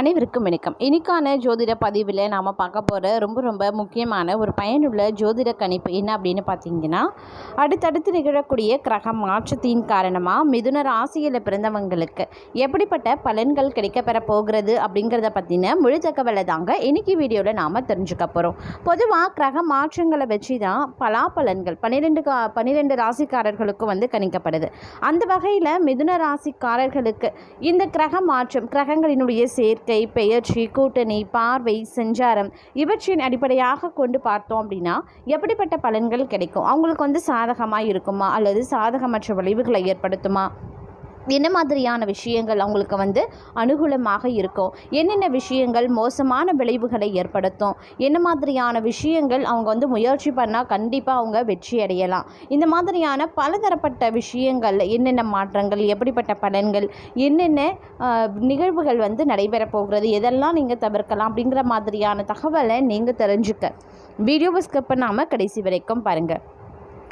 அனைவருக்கும் வணக்கம். இன்னைக்கான ஜோதிட பதிவில் நாம் பார்க்க போகிற ரொம்ப ரொம்ப முக்கியமான ஒரு பயனுள்ள ஜோதிட கணிப்பு என்ன அப்படின்னு பார்த்தீங்கன்னா அடுத்தடுத்து நிகழக்கூடிய கிரக மாற்றத்தின் காரணமாக மிதுன ராசியில் பிறந்தவங்களுக்கு எப்படிப்பட்ட பலன்கள் கிடைக்கப்பெற போகிறது அப்படிங்கிறத பற்றின முழு தகவலை தாங்க இன்னைக்கு வீடியோவில் நாம் தெரிஞ்சுக்க போகிறோம் பொதுவாக கிரக மாற்றங்களை வச்சு தான் பலாப்பலன்கள் பன்னிரெண்டு கா பன்னிரெண்டு ராசிக்காரர்களுக்கும் வந்து கணிக்கப்படுது. அந்த வகையில் மிதுன ராசிக்காரர்களுக்கு இந்த கிரக மாற்றம் கிரகங்களினுடைய சேர்க்கை பெயர்ச்சி கூட்டணி பார்வை செஞ்சாரம் இவற்றின் அடிப்படையாக கொண்டு பார்த்தோம் அப்படின்னா எப்படிப்பட்ட பலன்கள் கிடைக்கும்? அவங்களுக்கு வந்து சாதகமாக இருக்குமா? அல்லது சாதகமற்ற விளைவுகளை ஏற்படுத்துமா? என்ன மாதிரியான விஷயங்கள் அவங்களுக்கு வந்து அனுகூலமாக இருக்கும்? என்னென்ன விஷயங்கள் மோசமான விளைவுகளை ஏற்படுத்தும்? என்ன மாதிரியான விஷயங்கள் அவங்க வந்து முயற்சி பண்ணால் கண்டிப்பாக அவங்க வெற்றி அடையலாம். இந்த மாதிரியான பலதரப்பட்ட விஷயங்கள் என்னென்ன மாற்றங்கள் எப்படிப்பட்ட பலன்கள் என்னென்ன நிகழ்வுகள் வந்து நடைபெற போகிறது எதெல்லாம் நீங்கள் தவிர்க்கலாம் அப்படிங்கிற மாதிரியான தகவலை நீங்கள் தெரிஞ்சுக்க. வீடியோவை ஸ்கிப் பண்ணாமல் கடைசி வரைக்கும் பாருங்கள்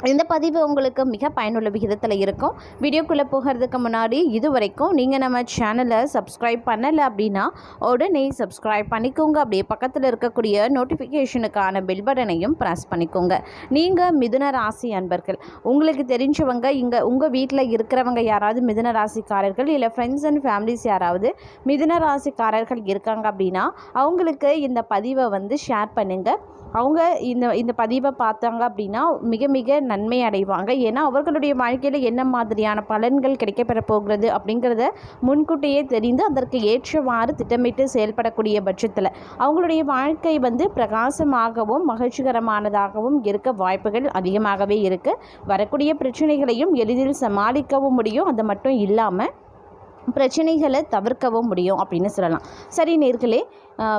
இந்த பதிவு உங்களுக்கு மிக பயனுள்ள விகிதத்தில் இருக்கும். வீடியோக்குள்ளே போகிறதுக்கு முன்னாடி இது வரைக்கும் நீங்கள் நம்ம சேனலை சப்ஸ்கிரைப் பண்ணலை அப்படின்னா உடனே சப்ஸ்கிரைப் பண்ணிக்கோங்க. அப்படியே பக்கத்தில் இருக்கக்கூடிய நோட்டிஃபிகேஷனுக்கான பெல் பட்டனையும் ப்ரெஸ் பண்ணிக்கோங்க. நீங்கள் மிதுன ராசி அன்பர்கள் உங்களுக்கு தெரிஞ்சவங்க இங்கே உங்கள் வீட்டில் இருக்கிறவங்க யாராவது மிதுன ராசிக்காரர்கள் இல்லை ஃப்ரெண்ட்ஸ் அண்ட் ஃபேமிலிஸ் யாராவது மிதுன ராசிக்காரர்கள் இருக்காங்க அப்படின்னா அவங்களுக்கு இந்த பதிவை வந்து ஷேர் பண்ணுங்கள் அவங்க இந்த இந்த பதிவை பார்த்தாங்க அப்படின்னா மிக மிக நன்மை அடைவாங்க. ஏன்னா அவர்களுடைய வாழ்க்கையில் என்ன மாதிரியான பலன்கள் கிடைக்கப்பெற போகிறது அப்படிங்கிறத முன்கூட்டியே தெரிந்து அதற்கு ஏற்றவாறு திட்டமிட்டு செயல்படக்கூடிய பட்சத்தில் அவங்களுடைய வாழ்க்கை வந்து பிரகாசமாகவும் மகிழ்ச்சிகரமானதாகவும் இருக்க வாய்ப்புகள் அதிகமாகவே இருக்குது வரக்கூடிய பிரச்சனைகளையும் எளிதில் சமாளிக்கவும் முடியும். அது மட்டும் இல்லாமல் பிரச்சனைகளை தவிர்க்கவும் முடியும் அப்படின்னு சொல்லலாம். சரி நேர்களே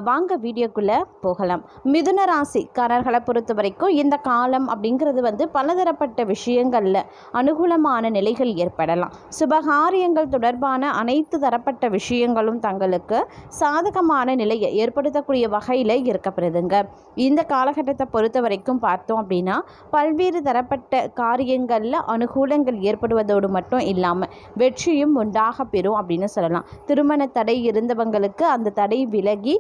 வாங்க வீடியோக்குள்ளே போகலாம். மிதுன ராசிக்காரர்களை பொறுத்த வரைக்கும் இந்த காலம் அப்படிங்கிறது வந்து பலதரப்பட்ட விஷயங்களில் அனுகூலமான நிலைகள் ஏற்படலாம். சுபகாரியங்கள் தொடர்பான அனைத்து தரப்பட்ட விஷயங்களும் தங்களுக்கு சாதகமான நிலையை ஏற்படுத்தக்கூடிய வகையில் இருக்கப்படுதுங்க இந்த காலகட்டத்தை பொறுத்த வரைக்கும் பார்த்தோம் அப்படின்னா பல்வேறு தரப்பட்ட காரியங்களில் அனுகூலங்கள் ஏற்படுவதோடு மட்டும் இல்லாமல் வெற்றியும் உண்டாக பெறும் அப்படின்னு சொல்லலாம். திருமண தடை இருந்தவங்களுக்கு அந்த தடை விலகி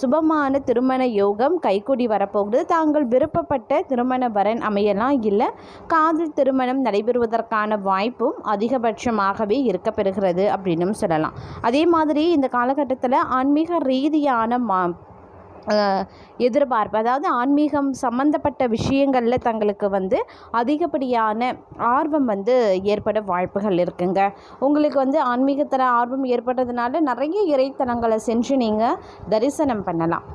சுபமான திருமண யோகம் கைகூடி வரப்போகுது. தாங்கள் விருப்பப்பட்ட திருமண வரன் அமையலாம். இல்லை காதல் திருமணம் நடைபெறுவதற்கான வாய்ப்பும் அதிகபட்சமாகவே இருக்கப்பெறுகிறது அப்படின்னும் சொல்லலாம். அதே மாதிரி இந்த காலகட்டத்தில் ஆன்மீக ரீதியான மா எதிர்பார்ப்பு. அதாவது ஆன்மீகம் சம்பந்தப்பட்ட விஷயங்களில் தங்களுக்கு வந்து அதிகப்படியான ஆர்வம் வந்து ஏற்பட வாய்ப்புகள் இருக்குங்க. உங்களுக்கு வந்து ஆன்மீகத்தில் ஆர்வம் ஏற்பட்டதுனால நிறைய இறைத்தலங்களை சென்று நீங்கள் தரிசனம் பண்ணலாம்.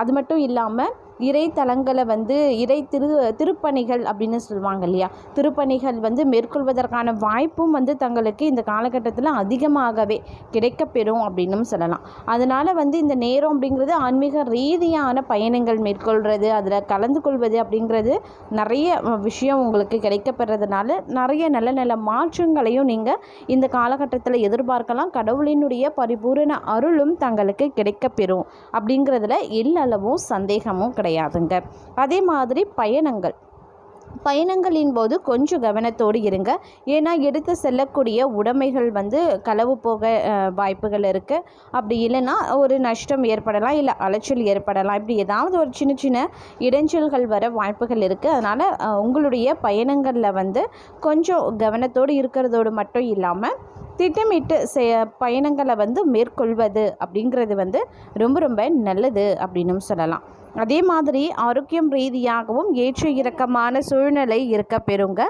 அது மட்டும் இல்லாமல் இறைத்தலங்களை வந்து இறை திரு திருப்பணிகள் அப்படின்னு சொல்லுவாங்க இல்லையா? திருப்பணிகள் வந்து மேற்கொள்வதற்கான வாய்ப்பும் வந்து தங்களுக்கு இந்த காலகட்டத்தில் அதிகமாகவே கிடைக்கப்பெறும் அப்படின்னும் சொல்லலாம். அதனால் வந்து இந்த நேரம் அப்படிங்கிறது ஆன்மீக ரீதியான பயணங்கள் மேற்கொள்கிறது அதில் கலந்து கொள்வது அப்படிங்கிறது நிறைய விஷயம் உங்களுக்கு கிடைக்கப்பெறதுனால நிறைய நல்ல நல்ல மாற்றங்களையும் நீங்கள் இந்த காலகட்டத்தில் எதிர்பார்க்கலாம். கடவுளினுடைய பரிபூரண அருளும் தங்களுக்கு கிடைக்கப்பெறும் அப்படிங்கிறதுல எல்லளவும் சந்தேகமும் கிடையாதுங்க. அதே மாதிரி பயணங்கள். பயணங்களின் போது கொஞ்சம் கவனத்தோடு இருங்க. ஏன்னா எடுத்து செல்லக்கூடிய உடைமைகள் வந்து களவு போக வாய்ப்புகள் இருக்குது அப்படி இல்லைன்னா ஒரு நஷ்டம் ஏற்படலாம் இல்லை அலைச்சல் ஏற்படலாம். இப்படி ஏதாவது ஒரு சின்ன சின்ன இடைஞ்சல்கள் வர வாய்ப்புகள் இருக்குது அதனால் உங்களுடைய பயணங்களில் வந்து கொஞ்சம் கவனத்தோடு இருக்கிறதோடு மட்டும் இல்லாமல் திட்டமிட்டு செய்ய பயணங்களை வந்து மேற்கொள்வது அப்படிங்கிறது வந்து ரொம்ப ரொம்ப நல்லது அப்படின்னும் சொல்லலாம். அதே மாதிரி ஆரோக்கியம் ரீதியாகவும் ஏற்ற இறக்கமான சூழ்நிலை இருக்க பெறுங்க.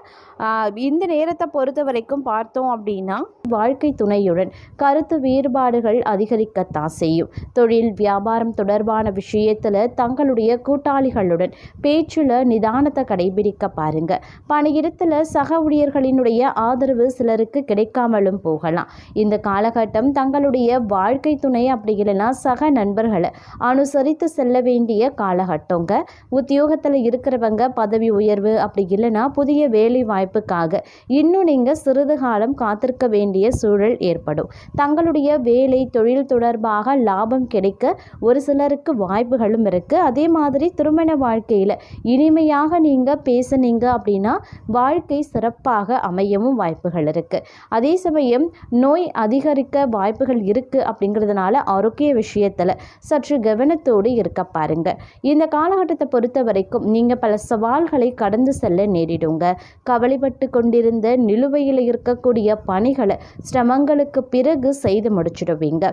இந்த நேரத்தை பொறுத்த வரைக்கும் பார்த்தோம் அப்படின்னா வாழ்க்கை துணையுடன் கருத்து வேறுபாடுகள் அதிகரிக்கத்தான் செய்யும். தொழில் வியாபாரம் தொடர்பான விஷயத்தில் தங்களுடைய கூட்டாளிகளுடன் பேச்சில் நிதானத்தை கடைபிடிக்க பாருங்க. பணியிடத்தில் சக ஊழியர்களினுடைய ஆதரவு சிலருக்கு கிடைக்காமலும் போகலாம். இந்த காலகட்டம் தங்களுடைய வாழ்க்கை துணை அப்படி இல்லைன்னா சக நண்பர்களை அனுசரித்து செல்ல வேண்டிய காலகட்டங்க. உத்தியோகத்தில் இருக்கிறவங்க பதவி உயர்வு அப்படி இல்லைன்னா புதிய வேலை வாய்ப்புக்காக இன்னும் நீங்கள் சிறிது காலம் காத்திருக்க வேண்டிய சூழல் ஏற்படும். தங்களுடைய வேலை தொழில் தொடர்பாக லாபம் கிடைக்க ஒரு சிலருக்கு வாய்ப்புகளும் இருக்குது அதே மாதிரி திருமண வாழ்க்கையில் இனிமையாக நீங்கள் பேசுனீங்க அப்படின்னா வாழ்க்கை சிறப்பாக அமையவும் வாய்ப்புகள் இருக்குது அதே சமயம் நோய் அதிகரிக்க வாய்ப்புகள் இருக்குது அப்படிங்கிறதுனால ஆரோக்கிய விஷயத்தில் சற்று கவனத்தோடு இருக்க பாருங்கள் இந்த காலகட்டத்தை பொறுத்த வரைக்கும் நீங்கள் பல சவால்களை கடந்து செல்ல நேரிடுங்க. கவலைப்பட்டு கொண்டிருந்த நிலுவையில் இருக்கக்கூடிய பணிகளை சிரமங்களுக்கு பிறகு செய்து முடிச்சிடுவீங்க.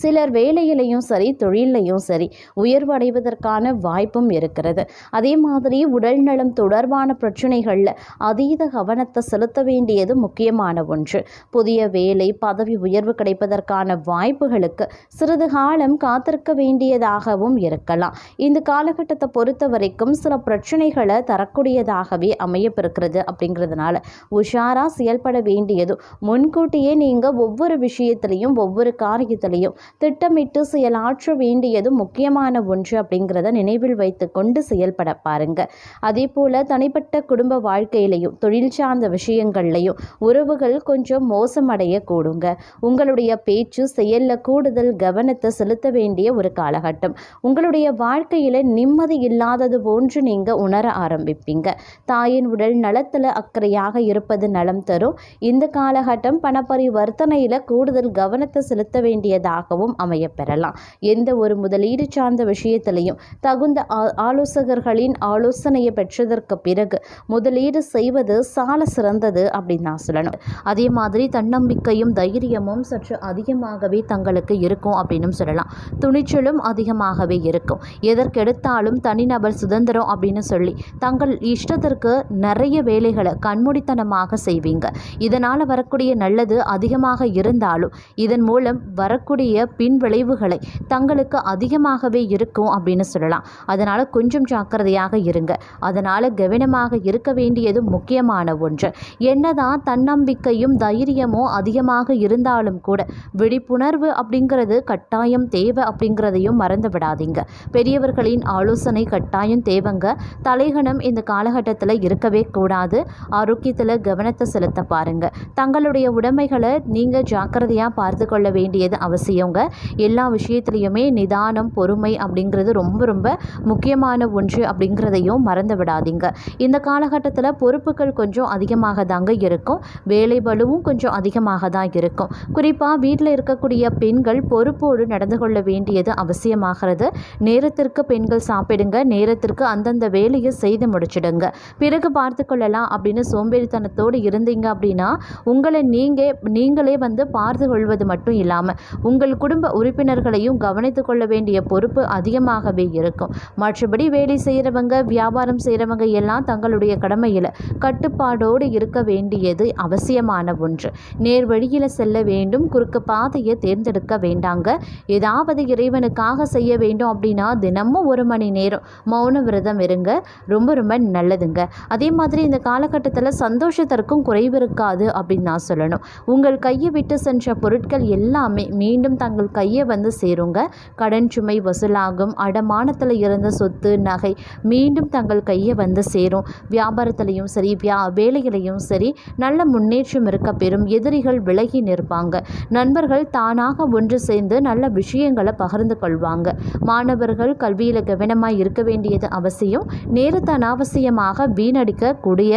சிலர் வேலையிலையும் சரி தொழிலையும் சரி உயர்வு அடைவதற்கான வாய்ப்பும் இருக்கிறது. அதே மாதிரி உடல் நலம் தொடர்பான பிரச்சனைகளில் அதீத கவனத்தை செலுத்த வேண்டியது முக்கியமான ஒன்று. புதிய வேலை பதவி உயர்வு கிடைப்பதற்கான வாய்ப்புகளுக்கு சிறிது காலம் காத்திருக்க வேண்டியதாகவும் இருக்கலாம். இந்த காலகட்டத்தை பொறுத்த வரைக்கும் சில பிரச்சனைகளை தரக்கூடியதாகவே அமையப்பிருக்கிறது அப்படிங்கிறதுனால உஷாராக செயல்பட வேண்டியதும் முன்கூட்டியே நீங்கள் ஒவ்வொரு விஷயத்திலையும் ஒவ்வொரு காரியத்திலையும் திட்டமிட்டு செயலாற்ற வேண்டியது முக்கியமான ஒன்று அப்படிங்கிறத நினைவில் வைத்து கொண்டு செயல்பட பாருங்க. அதே போல் தனிப்பட்ட குடும்ப வாழ்க்கையிலையும் தொழில் சார்ந்த விஷயங்கள்லையும் உறவுகள் கொஞ்சம் மோசமடைய கூடுங்க. உங்களுடைய பேச்சு செயலில் கூடுதல் கவனத்தை செலுத்த வேண்டிய ஒரு காலகட்டம். உங்களுடைய வாழ்க்கையில் நிம்மதி இல்லாதது போன்று நீங்கள் உணர ஆரம்பிப்பீங்க. தாயின் உடல் நலத்தில் அக்கறையாக இருப்பது நலம் தரும். இந்த காலகட்டம் பணப்பரிவர்த்தனையில் கூடுதல் கவனத்தை செலுத்த வேண்டியதாக ஆகவும் அமையப்பெறலாம். எந்த ஒரு முதலீடு சார்ந்த விஷயத்திலையும் தகுந்த ஆலோசகர்களின் ஆலோசனையை பெற்றதற்கு பிறகு முதலீடு செய்வது சால சிறந்தது அப்படின்னு நான் சொல்லணும். அதே மாதிரி தன்னம்பிக்கையும் தைரியமும் சற்று அதிகமாகவே தங்களுக்கு இருக்கும் அப்படின்னு சொல்லலாம். துணிச்சலும் அதிகமாகவே இருக்கும். எதற்கெடுத்தாலும் தனிநபர் சுதந்திரம் அப்படின்னு சொல்லி தங்கள் இஷ்டத்திற்கு நிறைய வேலைகளை கண்மூடித்தனமாக செய்வீங்க. இதனால் வரக்கூடிய நல்லது அதிகமாக இருந்தாலும் இதன் மூலம் வரக்கூடிய பின் விளைவுகளை தங்களுக்கு அதிகமாகவே இருக்கும் அப்படின்னு சொல்லலாம். அதனால் கொஞ்சம் ஜாக்கிரதையாக இருங்க. அதனால் கவனமாக இருக்க வேண்டியது முக்கியமான ஒன்று. என்னதான் தன்னம்பிக்கையும் தைரியமும் அதிகமாக இருந்தாலும் கூட விழிப்புணர்வு அப்படிங்கிறது கட்டாயம் தேவை அப்படிங்கிறதையும் மறந்து விடாதீங்க. பெரியவர்களின் ஆலோசனை கட்டாயம் தேவைங்க. தலைகணம் இந்த காலகட்டத்தில் இருக்கவே கூடாது. ஆரோக்கியத்தில் கவனத்தை செலுத்த பாருங்க. தங்களுடைய உடைமைகளை நீங்கள் ஜாக்கிரதையாக பார்த்து கொள்ள வேண்டியது அவசியம். அவசியங்க எல்லா விஷயத்துலையுமே நிதானம் பொறுமை அப்படிங்கிறது ரொம்ப ரொம்ப முக்கியமான ஒன்று அப்படிங்கிறதையும் மறந்து விடாதீங்க. இந்த காலகட்டத்தில் பொறுப்புகள் கொஞ்சம் அதிகமாக தாங்க இருக்கும். வேலை பலுவும் கொஞ்சம் அதிகமாக தான் இருக்கும். குறிப்பாக வீட்டில் இருக்கக்கூடிய பெண்கள் பொறுப்போடு நடந்து கொள்ள வேண்டியது அவசியமாகிறது. நேரத்திற்கு பெண்கள் சாப்பிடுங்க நேரத்திற்கு அந்தந்த வேலையை செய்து முடிச்சிடுங்க. பிறகு பார்த்து கொள்ளலாம் அப்படின்னு சோம்பேறித்தனத்தோடு இருந்தீங்க அப்படின்னா உங்களை நீங்கள் நீங்களே வந்து பார்த்து கொள்வது மட்டும் இல்லாமல் உங்கள் குடும்ப உறுப்பினர்களையும் கவனித்து கொள்ள வேண்டிய பொறுப்பு அதிகமாகவே இருக்கும். மற்றபடி வேலை செய்கிறவங்க வியாபாரம் செய்கிறவங்க எல்லாம் தங்களுடைய கடமையில் கட்டுப்பாடோடு இருக்க வேண்டியது அவசியமான ஒன்று. நேர் வழியில் செல்ல வேண்டும் குறுக்கு பாதையை தேர்ந்தெடுக்க வேண்டாங்க. ஏதாவது இறைவனுக்காக செய்ய வேண்டும் அப்படின்னா தினமும் ஒரு மணி நேரம் மௌன விரதம் இருங்க. ரொம்ப ரொம்ப நல்லதுங்க. அதே மாதிரி இந்த காலகட்டத்தில் சந்தோஷத்திற்கும் குறைவு இருக்காது அப்படின்னு நான் சொல்லணும். உங்கள் கையை விட்டு சென்ற பொருட்கள் எல்லாமே மீண்டும் தங்கள் கையை வந்து சேருங்க. கடன் சுமை வசூலாகும். அடமானத்தில் இருந்த சொத்து நகை மீண்டும் தங்கள் கையை வந்து சேரும். வியாபாரத்திலையும் சரி வியா வேலையிலையும் சரி நல்ல முன்னேற்றம் இருக்க பெறும் எதிரிகள் விலகி நிற்பாங்க. நண்பர்கள் தானாக ஒன்று சேர்ந்து நல்ல விஷயங்களை பகிர்ந்து கொள்வாங்க. மாணவர்கள் கல்வியில் கவனமாக இருக்க வேண்டியது அவசியம். நேரத்தை அனாவசியமாக வீணடிக்கக்கூடிய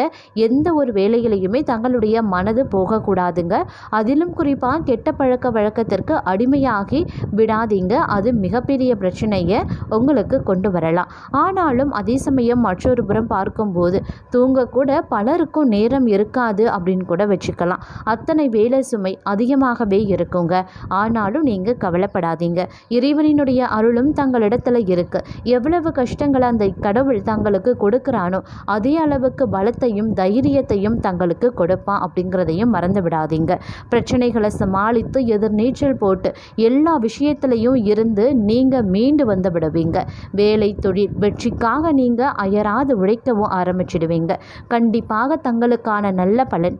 எந்த ஒரு வேலையிலையுமே தங்களுடைய மனது போகக்கூடாதுங்க. அதிலும் குறிப்பாக கெட்ட பழக்க வழக்கத்திற்கு அடிமை அடிமையாகி விடாதீங்க. அது மிகப்பெரிய பிரச்சனையை உங்களுக்கு கொண்டு வரலாம். ஆனாலும் அதே சமயம் மற்றொரு புறம் பார்க்கும்போது தூங்கக்கூட பலருக்கும் நேரம் இருக்காது அப்படின்னு கூட வச்சுக்கலாம். அத்தனை வேலை சுமை அதிகமாகவே இருக்குங்க. ஆனாலும் நீங்கள் கவலைப்படாதீங்க. இறைவனினுடைய அருளும் தங்களிடத்தில் இருக்கு. எவ்வளவு கஷ்டங்களை அந்த கடவுள் தங்களுக்கு கொடுக்குறானோ அதே அளவுக்கு பலத்தையும் தைரியத்தையும் தங்களுக்கு கொடுப்பான் அப்படிங்கிறதையும் மறந்து விடாதீங்க. பிரச்சனைகளை சமாளித்து எதிர்நீச்சல் போட்டு எல்லா விஷயத்துலையும் இருந்து நீங்கள் மீண்டு வந்து விடுவீங்க. வேலை தொழில் வெற்றிக்காக நீங்கள் அயராது உழைக்கவும் ஆரம்பிச்சிடுவீங்க. கண்டிப்பாக தங்களுக்கான நல்ல பலன்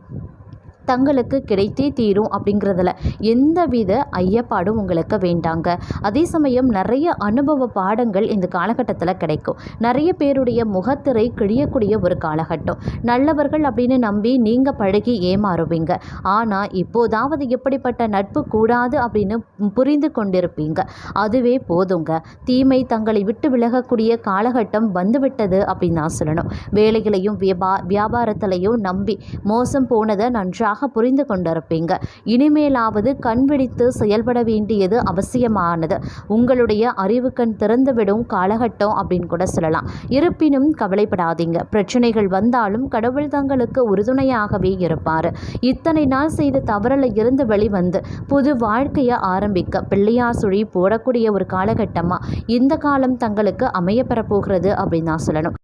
தங்களுக்கு கிடைத்தே தீரும் அப்படிங்கிறதுல எந்தவித ஐயப்பாடும் உங்களுக்கு வேண்டாங்க. அதே சமயம் நிறைய அனுபவ பாடங்கள் இந்த காலகட்டத்தில் கிடைக்கும். நிறைய பேருடைய முகத்திரை கிழியக்கூடிய ஒரு காலகட்டம். நல்லவர்கள் அப்படின்னு நம்பி நீங்கள் பழகி ஏமாறுவீங்க. ஆனால் இப்போதாவது எப்படிப்பட்ட நட்பு கூடாது அப்படின்னு புரிந்து கொண்டிருப்பீங்க. அதுவே போதுங்க. தீமை தங்களை விட்டு விலகக்கூடிய காலகட்டம் வந்துவிட்டது அப்படின்னு நான் சொல்லணும். வேலைகளையும் வியாபா வியாபாரத்திலையும் நம்பி மோசம் போனதை நன்றாக புரிந்து கொண்டிருப்பீங்க. இனிமேலாவது கண்பிடித்து செயல்பட வேண்டியது அவசியமானது. உங்களுடைய அறிவு கண் திறந்துவிடும் காலகட்டம் அப்படின்னு கூட சொல்லலாம். இருப்பினும் கவலைப்படாதீங்க. பிரச்சனைகள் வந்தாலும் கடவுள் தங்களுக்கு உறுதுணையாகவே இருப்பார். இத்தனை நாள் செய்த தவறில் இருந்து வெளிவந்து புது வாழ்க்கையை ஆரம்பிக்க பிள்ளையார் சுழி போடக்கூடிய ஒரு காலகட்டமாக இந்த காலம் தங்களுக்கு அமையப்பெற போகிறது அப்படின்னு நான் சொல்லணும்.